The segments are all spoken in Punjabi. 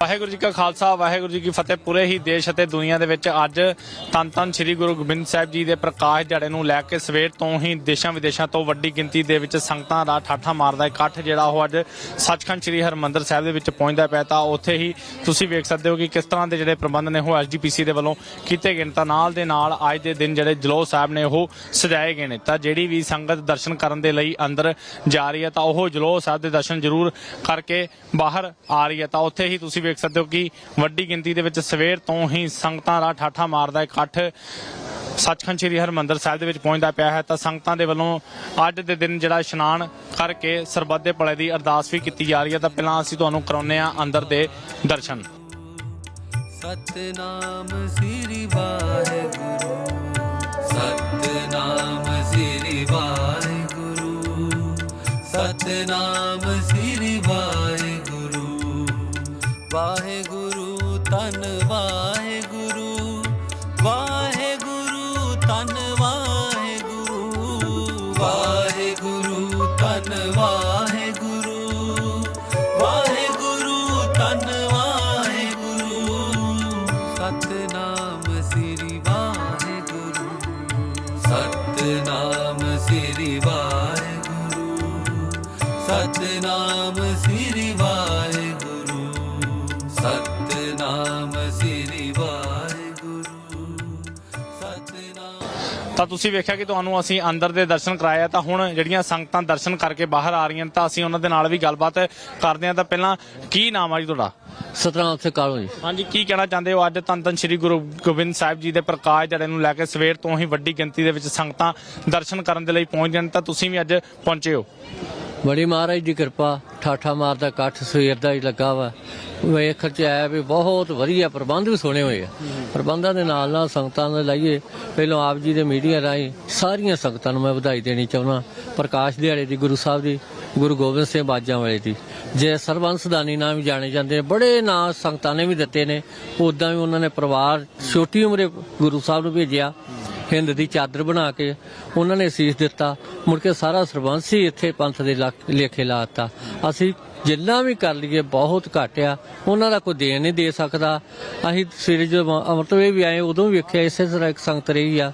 ਵਾਹਿਗੁਰੂ ਜੀ ਕਾ ਖਾਲਸਾ, ਵਾਹਿਗੁਰੂ ਜੀ ਕੀ ਫਤਿਹ। ਪੂਰੇ ਹੀ ਦੇਸ਼ ਅਤੇ ਦੁਨੀਆ ਦੇ ਵਿੱਚ ਅੱਜ ਤਨ ਧੰਨ ਸ੍ਰੀ ਗੁਰੂ ਗੋਬਿੰਦ ਸਾਹਿਬ ਜੀ ਦੇ ਪ੍ਰਕਾਸ਼ ਦਿਹਾੜੇ ਨੂੰ ਲੈ ਕੇ ਸਵੇਰ ਤੋਂ ਹੀ ਦੇਸ਼ਾਂ ਵਿਦੇਸ਼ਾਂ ਤੋਂ ਵੱਡੀ ਗਿਣਤੀ ਦੇ ਵਿੱਚ ਸੰਗਤਾਂ ਦਾ ਠਾਠਾ ਮਾਰਦਾ ਇਕੱਠ ਜਿਹੜਾ ਉਹ ਅੱਜ ਸੱਚਖੰਡ ਸ੍ਰੀ ਹਰਮੰਦਰ ਸਾਹਿਬ ਦੇ ਵਿੱਚ ਪਹੁੰਚਦਾ ਪਿਆ ਤਾਂ ਉੱਥੇ ਹੀ ਤੁਸੀਂ ਵੇਖ ਸਕਦੇ ਹੋ ਕਿ ਕਿਸ ਤਰ੍ਹਾਂ ਦੇ ਜਿਹੜੇ ਪ੍ਰਬੰਧ ਨੇ ਉਹ ਐਸਜੀਪੀਸੀ ਦੇ ਵੱਲੋਂ ਕੀਤੇ ਗਏ ਨੇ। ਤਾਂ ਨਾਲ ਦੇ ਨਾਲ ਅੱਜ ਦੇ ਦਿਨ ਜਿਹੜੇ ਜਲੋ ਸਾਹਿਬ ਨੇ ਉਹ ਸਜਾਏ ਗਏ ਨੇ। ਤਾਂ ਜਿਹੜੀ ਵੀ ਸੰਗਤ ਦਰਸ਼ਨ ਕਰਨ ਦੇ ਲਈ ਅੰਦਰ ਜਾ ਰਹੀ ਹੈ, ਤਾਂ ਉਹ ਜਲੋ ਸਾਹਿਬ ਦੇ ਦਰਸ਼ਨ ਜ਼ਰੂਰ ਕਰਕੇ ਬਾਹਰ ਆ ਰਹੀ ਹੈ। ਤਾਂ ਉੱਥੇ ਹੀ ਤੁਸੀਂ ਵੇਖ ਸਕਦੇ ਹੋ ਕਿ ਵੱਡੀ ਗਿਣਤੀ ਦੇ ਵਿੱਚ ਸਵੇਰ ਤੋਂ ਹੀ ਸੰਗਤਾਂ ਦਾ ਠਾਠਾ ਮਾਰਦਾ ਇਕੱਠ ਸੱਚਖੰਡ ਸ੍ਰੀ ਹਰਮੰਦਰ ਸਾਹਿਬ ਦੇ ਵਿੱਚ ਪਹੁੰਚਦਾ ਪਿਆ ਹੈ ਤਾਂ ਸੰਗਤਾਂ ਦੇ ਵੱਲੋਂ ਅੱਜ ਦੇ ਦਿਨ ਜਿਹੜਾ ਇਸ਼ਨਾਨ ਕਰਕੇ ਸਰਬੱਤ ਦੇ ਭਲੇ ਦੀ ਅਰਦਾਸ ਵੀ ਕੀਤੀ ਜਾ ਰਹੀ ਹੈ। ਤਾਂ ਪਹਿਲਾਂ ਅਸੀਂ ਤੁਹਾਨੂੰ ਕਰਾਉਂਦੇ ਆ ਅੰਦਰ ਦੇ ਦਰਸ਼ਨ। ਸਤਨਾਮ ਸ੍ਰੀ ਵਾਹਿਗੁਰੂ, ਸਤਨਾਮ ਸ੍ਰੀ ਵਾਹਿਗੁਰੂ, ਸਤਨਾਮ ਸ੍ਰੀ ਤਨ ਤਾਂ ਤੁਸੀਂ ਵੇਖਿਆ ਕਿ ਤੁਹਾਨੂੰ ਅਸੀਂ ਅੰਦਰ ਦੇ ਦਰਸ਼ਨ ਕਰਾਇਆ ਤਾਂ ਹੁਣ ਜਿਹੜੀਆਂ ਸੰਗਤਾਂ ਦਰਸ਼ਨ ਕਰਕੇ ਬਾਹਰ ਆ ਰਹੀਆਂ ਤਾਂ ਅਸੀਂ ਉਹਨਾਂ ਦੇ ਨਾਲ ਵੀ ਗੱਲਬਾਤ ਕਰਦੇ ਹਾਂ ਤਾਂ ਪਹਿਲਾਂ ਕੀ ਨਾਮ ਆ ਜੀ ਤੁਹਾਡਾ? ਸਤਨਾਮ ਸਿੰਘ ਕਾਲੋ ਜੀ। ਹਾਂਜੀ ਕੀ ਕਹਿਣਾ ਚਾਹੁੰਦੇ ਹੋ? ਅੱਜ ਧੰਨ ਧੰਨ ਸ੍ਰੀ ਗੁਰੂ ਗੋਬਿੰਦ ਸਾਹਿਬ ਜੀ ਦੇ ਪ੍ਰਕਾਸ਼ ਦਿਹਾੜੇ ਨੂੰ ਲੈ ਕੇ ਸਵੇਰ ਤੋਂ ਹੀ ਵੱਡੀ ਗਿਣਤੀ ਦੇ ਵਿੱਚ ਸੰਗਤਾਂ ਦਰਸ਼ਨ ਕਰਨ ਦੇ ਲਈ ਪਹੁੰਚ ਜਾਣ ਤਾਂ ਤੁਸੀਂ ਵੀ ਅੱਜ ਪਹੁੰਚੇ ਹੋ। ਬੜੀ ਮਹਾਰਾਜ ਦੀ ਕਿਰਪਾ, ਠਾਠਾ ਮਾਰਦਾ, ਇਕੱਠ ਸਵੇਰ ਦਾ ਹੀ ਲੱਗਾ ਵਾ। ਵੇਖ ਚ ਆਇਆ ਵੀ ਬਹੁਤ ਵਧੀਆ ਪ੍ਰਬੰਧ ਵੀ ਸੋਹਣੇ ਹੋਏ ਆ। ਪ੍ਰਬੰਧਾਂ ਦੇ ਨਾਲ ਨਾਲ ਸੰਗਤਾਂ ਨੂੰ ਲਾਈਏ। ਪਹਿਲਾਂ ਆਪ ਜੀ ਦੇ ਮੀਡੀਆ ਰਾਹੀਂ ਸਾਰੀਆਂ ਸੰਗਤਾਂ ਨੂੰ ਮੈਂ ਵਧਾਈ ਦੇਣੀ ਚਾਹੁੰਦਾ ਪ੍ਰਕਾਸ਼ ਦਿਹਾੜੇ ਦੀ, ਗੁਰੂ ਸਾਹਿਬ ਦੀ, ਗੁਰੂ ਗੋਬਿੰਦ ਸਿੰਘ ਬਾਜਾਂ ਵਾਲੇ ਦੀ। ਜੇ ਸਰਬੰਸ ਦਾਨੀ ਨਾਮ ਵੀ ਜਾਣੇ ਜਾਂਦੇ ਨੇ ਬੜੇ ਨਾਂ ਸੰਗਤਾਂ ਨੇ ਵੀ ਦਿੱਤੇ ਨੇ। ਉਦਾਂ ਵੀ ਉਹਨਾਂ ਨੇ ਪਰਿਵਾਰ ਛੋਟੀ ਉਮਰੇ ਗੁਰੂ ਸਾਹਿਬ ਨੂੰ ਭੇਜਿਆ। ਹਿੰਦ ਦੀ ਚਾਦਰ ਬਣਾ ਕੇ ਉਹਨਾਂ ਨੇ ਸੀਸ ਦਿੱਤਾ। ਮੁੜ ਕੇ ਸਾਰਾ ਸਰਬੰਸ ਹੀ ਇੱਥੇ ਪੰਥ ਦੇ ਲੱਕ- ਲੇਖੇ ਲਾਤਾ ਅਸੀਂ ਜਿੰਨਾ ਵੀ ਕਰ ਲਈਏ ਬਹੁਤ ਘੱਟ ਆ। ਉਹਨਾਂ ਦਾ ਕੋਈ ਦੇਣ ਨਹੀਂ ਦੇ ਸਕਦਾ। ਅਸੀਂ ਸਵੇਰੇ ਜਦੋਂ ਅਮਰਤ ਵੀ ਆਏ, ਉਦੋਂ ਵੀ ਵੇਖਿਆ, ਇਸੇ ਤਰ੍ਹਾਂ ਇੱਕ ਸੰਗਤ ਰਹੀ ਆ।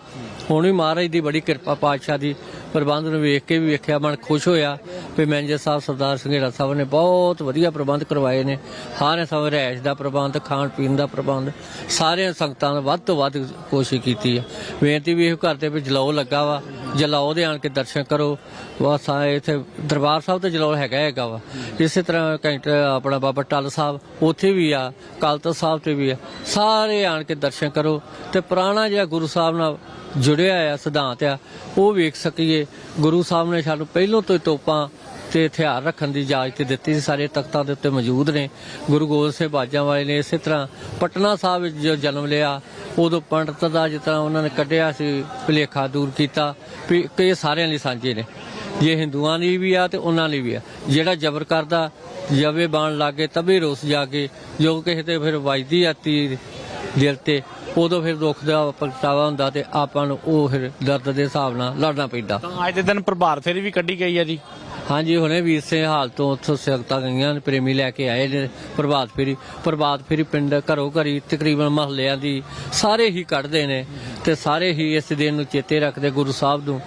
ਹੁਣ ਵੀ ਮਹਾਰਾਜ ਦੀ ਬੜੀ ਕਿਰਪਾ, ਪਾਤਸ਼ਾਹ ਦੀ। ਪ੍ਰਬੰਧ ਨੂੰ ਵੇਖ ਕੇ ਵੀ ਵੇਖਿਆ, ਮਨ ਖੁਸ਼ ਹੋਇਆ ਵੀ ਮੈਨੇਜਰ ਸਾਹਿਬ ਸਰਦਾਰ ਸੰਘੇੜਾ ਸਾਹਿਬ ਨੇ ਬਹੁਤ ਵਧੀਆ ਪ੍ਰਬੰਧ ਕਰਵਾਏ ਨੇ। ਹਰ ਸਭ ਰਹਿਸ਼ ਦਾ ਪ੍ਰਬੰਧ, ਖਾਣ ਪੀਣ ਦਾ ਪ੍ਰਬੰਧ ਸਾਰੇ ਸੰਗਤਾਂ ਨੇ ਵੱਧ ਤੋਂ ਵੱਧ ਕੋਸ਼ਿਸ਼ ਕੀਤੀ ਹੈ ਬੇਨਤੀ ਵੀ ਇਹ ਘਰ ਕਰਦੇ ਵੀ ਜਲਾਓ ਲੱਗਾ ਵਾ ਜਲਾਓ ਦੇ ਆਣ ਕੇ ਦਰਸ਼ਨ ਕਰੋ। ਵਾ ਸਾਰੇ ਇੱਥੇ ਦਰਬਾਰ ਸਾਹਿਬ ਤੇ ਜਲਾਓ ਹੈਗਾ ਹੈਗਾ ਵਾ। ਇਸੇ ਤਰ੍ਹਾਂ ਘੰਟ ਆਪਣਾ ਬਾਬਾ ਟੱਲ ਸਾਹਿਬ, ਉੱਥੇ ਵੀ ਆ ਕਲਤਾ ਸਾਹਿਬ ਤੇ ਵੀ ਆ। ਸਾਰੇ ਆਣ ਕੇ ਦਰਸ਼ਨ ਕਰੋ ਤੇ ਪੁਰਾਣਾ ਜਿਹੜਾ ਗੁਰੂ ਸਾਹਿਬ ਨਾਲ ਜੁੜਿਆ ਆ, ਸਿਧਾਂਤ ਆ, ਉਹ ਵੇਖ ਸਕੀਏ ਗੁਰੂ ਸਾਹਿਬ ਨੇ ਸਾਨੂੰ ਪਹਿਲੋਂ ਤੋਂ ਹੀ ਤੋਪਾਂ ਤੇ ਹਥਿਆਰ ਰੱਖਣ ਦੀ ਇਜਾਜ਼ਤ ਦਿੱਤੀ ਸੀ। ਸਾਰੇ ਤਖਤਾਂ ਦੇ ਉੱਤੇ ਮੌਜੂਦ ਨੇ। ਗੁਰੂ ਗੋਬਿੰਦ ਸਿੰਘ ਬਾਜਾਂ ਵਾਲੇ ਨੇ ਇਸੇ ਤਰ੍ਹਾਂ ਪਟਨਾ ਸਾਹਿਬ ਵਿੱਚ ਜੋ ਜਨਮ ਲਿਆ, ਉਦੋਂ ਪੰਡਤ ਦਾ ਜਿਸ ਤਰ੍ਹਾਂ ਉਹਨਾਂ ਨੇ ਕੱਢਿਆ ਸੀ, ਭੁਲੇਖਾ ਦੂਰ ਕੀਤਾ। ਵੀ ਇਹ ਸਾਰਿਆਂ ਲਈ ਸਾਂਝੇ ਨੇ। ਜੇ ਹਿੰਦੂਆਂ ਲਈ ਵੀ ਆ ਤੇ ਉਹਨਾਂ ਲਈ ਵੀ ਆ। ਜਿਹੜਾ ਜ਼ਬਰ ਕਰਦਾ, ਜਵੇ ਬਾਣ ਲਾਗੇ ਤਬੇ ਰੋਸ ਜਾਗੇ, ਜੋ ਕਿਸੇ ਤੇ ਫਿਰ ਵੱਜਦੀ ਆ ਦਿਲ ਤੇ ਉਦੋਂ ਫਿਰ ਦੁੱਖ ਦਾ ਪ੍ਰਗਟਾਵਾ ਹੁੰਦਾ ਤੇ ਆਪਾਂ ਨੂੰ ਉਹ ਫਿਰ ਦਰਦ ਦੇ ਹਿਸਾਬ ਨਾਲ ਲੜਨਾ ਪੈਂਦਾ। ਤਾਂ ਅੱਜ ਦੇ ਦਿਨ ਪ੍ਰਭਾਤ ਫੇਰੀ ਵੀ ਕੱਢੀ ਗਈ ਹੈ ਜੀ? ਹਾਂਜੀ ਹੁਣੇ ਵੀਰ ਸਿੰਘ ਹਾਲ ਤੋਂ ਉੱਥੋਂ ਸਿਆਗਤਾ ਗਈਆਂ ਨੇ ਪ੍ਰੇਮੀ ਲੈ ਕੇ ਆਏ ਨੇ ਪ੍ਰਭਾਤ ਫੇਰੀ ਪ੍ਰਭਾਤ ਫੇਰੀ ਪਿੰਡ ਘਰੋ ਘਰੀ ਤਕਰੀਬਨ ਮਹੱਲਿਆਂ ਦੀ ਸਾਰੇ ਹੀ ਕੱਢਦੇ ਨੇ ਤੇ ਸਾਰੇ ਹੀ ਇਸ ਦਿਨ ਨੂੰ ਚੇਤੇ ਰੱਖਦੇ ਗੁਰੂ ਸਾਹਿਬ ਨੂੰ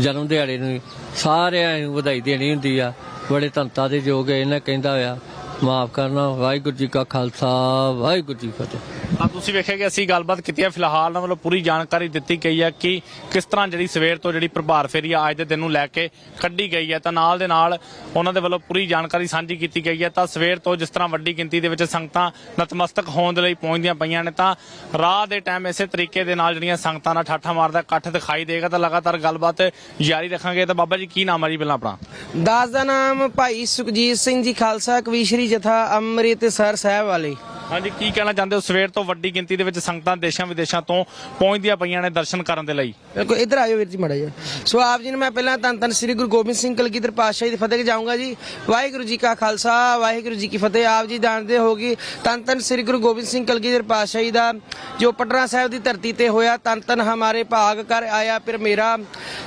ਜਨਮ ਦਿਹਾੜੇ ਨੂੰ ਸਾਰਿਆਂ ਨੂੰ ਵਧਾਈ ਦੇਣੀ ਹੁੰਦੀ ਆ। ਬੜੇ ਧੰਤਾ ਦੇ ਯੋਗ ਇਹਨਾਂ ਕਹਿੰਦਾ ਹੋਇਆ ਮਾਫ ਕਰਨਾ ਵਾਹਿਗੁਰੂ ਜੀ ਕਾ ਖਾਲਸਾ ਵਾਹਿਗੁਰੂ ਜੀ ਫਤਿਹ। ਤਾਂ ਤੁਸੀਂ ਵੇਖਿਆ ਕਿ ਅਸੀਂ ਗੱਲਬਾਤ ਕੀਤੀ ਹੈ, ਫਿਲਹਾਲ ਉਹਨਾਂ ਵੱਲੋਂ ਪੂਰੀ ਜਾਣਕਾਰੀ ਦਿੱਤੀ ਗਈ ਹੈ ਕਿ ਕਿਸ ਤਰ੍ਹਾਂ ਜਿਹੜੀ ਸਵੇਰ ਤੋਂ ਜਿਹੜੀ ਪ੍ਰਭਾਰ ਫੇਰੀ ਅੱਜ ਦੇ ਦਿਨ ਨੂੰ ਲੈ ਕੇ ਕੱਢੀ ਗਈ ਹੈ। ਤਾਂ ਨਾਲ ਦੇ ਨਾਲ ਉਹਨਾਂ ਦੇ ਵੱਲੋਂ ਪੂਰੀ ਜਾਣਕਾਰੀ ਸਾਂਝੀ ਕੀਤੀ ਗਈ ਹੈ। ਤਾਂ ਸਵੇਰ ਤੋਂ ਜਿਸ ਤਰ੍ਹਾਂ ਵੱਡੀ ਗਿਣਤੀ ਦੇ ਵਿੱਚ ਸੰਗਤਾਂ ਨਤਮਸਤਕ ਹੋਣ ਦੇ ਲਈ ਪਹੁੰਚਦੀਆਂ ਪਈਆਂ ਨੇ, ਤਾਂ ਰਾਹ ਦੇ ਟਾਈਮ ਇਸੇ ਤਰੀਕੇ ਦੇ ਨਾਲ ਜਿਹੜੀਆਂ ਸੰਗਤਾਂ ਨਾਲ ਠਾਠਾ ਮਾਰਦਾ ਇਕੱਠ ਦਿਖਾਈ ਦੇਗਾ, ਤਾਂ ਲਗਾਤਾਰ ਗੱਲਬਾਤ ਜਾਰੀ ਰੱਖਾਂਗੇ। ਤਾਂ ਬਾਬਾ ਜੀ, ਕੀ ਨਾਮ ਹੈ ਜੀ ਪਹਿਲਾਂ ਆਪਣਾ? ਦਾਸ ਦਾ ਨਾਮ ਭਾਈ ਸੁਖਜੀਤ ਸਿੰਘ ਜੀ ਖਾਲਸਾ ਕਵੀਸ਼ਰੀ ਜਥਾ ਅੰਮ੍ਰਿਤਸਰ ਸਾਹਿਬ ਵਾਲੇ। ਹਾਂਜੀ, ਕੀ ਕਹਿਣਾ ਚਾਹੁੰਦੇ ਹੋ? ਸਵੇਰ ਤੋਂ ਵੱਡੀ ਗਿਣਤੀ ਦੇ ਵਿੱਚ ਸੰਗਤਾਂ ਦੇਸ਼ਾਂ ਵਿਦੇਸ਼ਾਂ ਤੋਂ ਪਹੁੰਚਦੀਆਂ ਪਈਆਂ ਨੇ ਦਰਸ਼ਨ ਕਰਨ ਦੇ ਲਈ। ਬਿਲਕੁਲ ਇੱਧਰ ਆਇਓ ਵੀਰ ਜੀ ਮੜਾ ਜੀ ਸੋ ਆਪ ਜੀ ਨੂੰ ਮੈਂ ਪਹਿਲਾਂ ਧੰਨ ਧੰਨ ਸ੍ਰੀ ਗੁਰੂ ਗੋਬਿੰਦ ਸਿੰਘ ਕਲਗੀਧਰ ਪਾਤਸ਼ਾਹ ਜੀ ਦੀ ਫਤਿਹ ਜਾਊਂਗਾ ਜੀ। ਵਾਹਿਗੁਰੂ ਜੀ ਕਾ ਖਾਲਸਾ, ਵਾਹਿਗੁਰੂ ਜੀ ਕੀ ਫਤਿਹ। ਆਪ ਜੀ ਜਾਣਦੇ ਹੋਗੇ ਤਨ ਧੰਨ ਸ੍ਰੀ ਗੁਰੂ ਗੋਬਿੰਦ ਸਿੰਘ ਕਲਗੀਧਰ ਪਾਤਸ਼ਾਹ ਜੀ ਦਾ ਜੋ ਪਟਨਾ ਸਾਹਿਬ ਦੀ ਧਰਤੀ ਤੇ ਹੋਇਆ ਤਨ ਤਨ ਹਮਾਰੇ ਭਾਗ ਕਰ ਆਇਆ, ਫਿਰ ਮੇਰਾ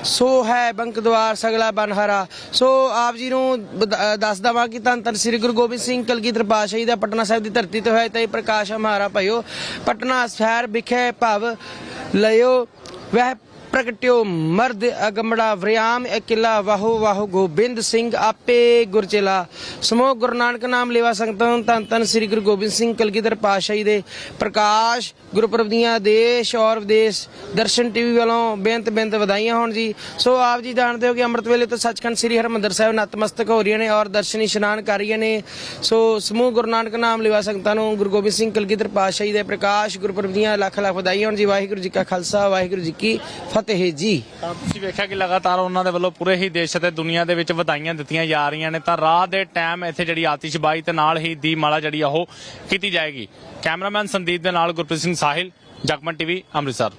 ਸੋ ਹੈ ਬੰਕ ਦਵਾਰ ਸਗਲਾ ਬਨਹਰਾ। ਸੋ ਆਪ ਜੀ ਨੂੰ ਦੱਸ ਦਵਾਂ ਕਿ ਧੰਨ ਧੰਨ ਸ੍ਰੀ ਗੁਰੂ ਗੋਬਿੰਦ ਸਿੰਘ ਕਲਗੀਧਰ ਪਾਤਸ਼ਾਹ ਦਾ ਪਟਨਾ ਸਾਹਿਬ ਦੀ ਧਰਤੀ ਤੋਂ ਹੈ ਤੇ ਪ੍ਰਕਾਸ਼ ਹਮਾਰਾ ਭਇਓ। ਪਟਨਾ ਸ਼ਹਿਰ ਵਿਖੇ ਭਵ ਲਿਓ ਵਹਿ ਪ੍ਰਗਟਿਓ ਮਰਦ ਅਗਮੜਾ ਵਰਿਆਮ ਇਕਿਲਾ ਵਾਹੋ ਵਾਹੋ ਗੋਬਿੰਦ ਸਿੰਘ ਆਪੇ ਗੁਰਚੇਲਾ ਸਮੂਹ ਗੁਰੂ ਨਾਨਕ ਨਾਮ ਲੇਵਾ ਸੰਗਤਾਂ ਧੰਨ ਧੰਨ ਸ੍ਰੀ ਗੁਰੂ ਗੋਬਿੰਦ ਸਿੰਘ ਕਲਗੀਧਰ ਪਾਤਸ਼ਾਹੀ ਦੇ ਪ੍ਰਕਾਸ਼, ਗੁਰਪੁਰਬ ਦੀਆਂ ਦੇਸ਼ ਔਰ ਵਿਦੇਸ਼ ਦਰਸ਼ਨ ਟੀਵੀ ਵੱਲੋਂ ਬੇਨਤ ਬੇਨਤ ਵਧਾਈਆਂ ਹੋਣ ਜੀ। ਸੋ ਆਪ ਜੀ ਜਾਣਦੇ ਹੋ ਕਿ ਅੰਮ੍ਰਿਤ ਵੇਲੇ ਤੋਂ ਸੱਚਖੰਡ ਸ੍ਰੀ ਹਰਿਮੰਦਰ ਸਾਹਿਬ ਨਤਮਸਤਕ ਹੋ ਰਹੀਆਂ ਨੇ ਔਰ ਦਰਸ਼ਨੀ ਇਸ਼ਨਾਨ ਕਰ ਰਹੀਆਂ ਨੇ। ਸੋ ਸਮੂਹ ਗੁਰੂ ਨਾਨਕ ਨਾਮ ਲੇਵਾ ਸੰਗਤਾਂ ਨੂੰ ਗੁਰੂ ਗੋਬਿੰਦ ਸਿੰਘ ਕਲਗੀਧਰ ਪਾਤਸ਼ਾਹੀ ਦੇ ਪ੍ਰਕਾਸ਼, ਗੁਰਪੁਰਬ ਦੀਆਂ ਲੱਖ ਲੱਖ ਵਧਾਈਆਂ ਹੋਣ ਜੀ। ਵਾਹਿਗੁਰੂ ਜੀ ਕਾ ਖਾਲਸਾ, ਵਾਹਿਗੁਰੂ ਜੀ ਕੀ ਫਤਿਹ ਜੀ। ਤਾਂ ਤੁਸੀਂ ਵੇਖਿਆ ਕਿ ਲਗਾਤਾਰ ਉਹਨਾਂ ਦੇ ਵੱਲੋਂ ਪੂਰੇ ਹੀ ਦੇਸ਼ ਅਤੇ ਦੁਨੀਆ ਦੇ ਵਿੱਚ ਵਧਾਈਆਂ ਦਿੱਤੀਆਂ ਜਾ ਰਹੀਆਂ ਨੇ। ਤਾਂ ਰਾਤ ਦੇ ਟਾਈਮ ਇੱਥੇ ਜਿਹੜੀ ਆਤਿਸ਼ਬਾਜ਼ੀ ਤੇ ਨਾਲ ਹੀ ਦੀ ਮਾਲਾ ਜਿਹੜੀ ਆ ਉਹ ਕੀਤੀ ਜਾਏਗੀ। ਕੈਮਰਾਮੈਨ ਸੰਦੀਪ ਦੇ ਨਾਲ ਗੁਰਪ੍ਰੀਤ ਸਿੰਘ ਸਾਹਿਲ, ਜਗਮਨ ਟੀਵੀ, ਅੰਮ੍ਰਿਤਸਰ।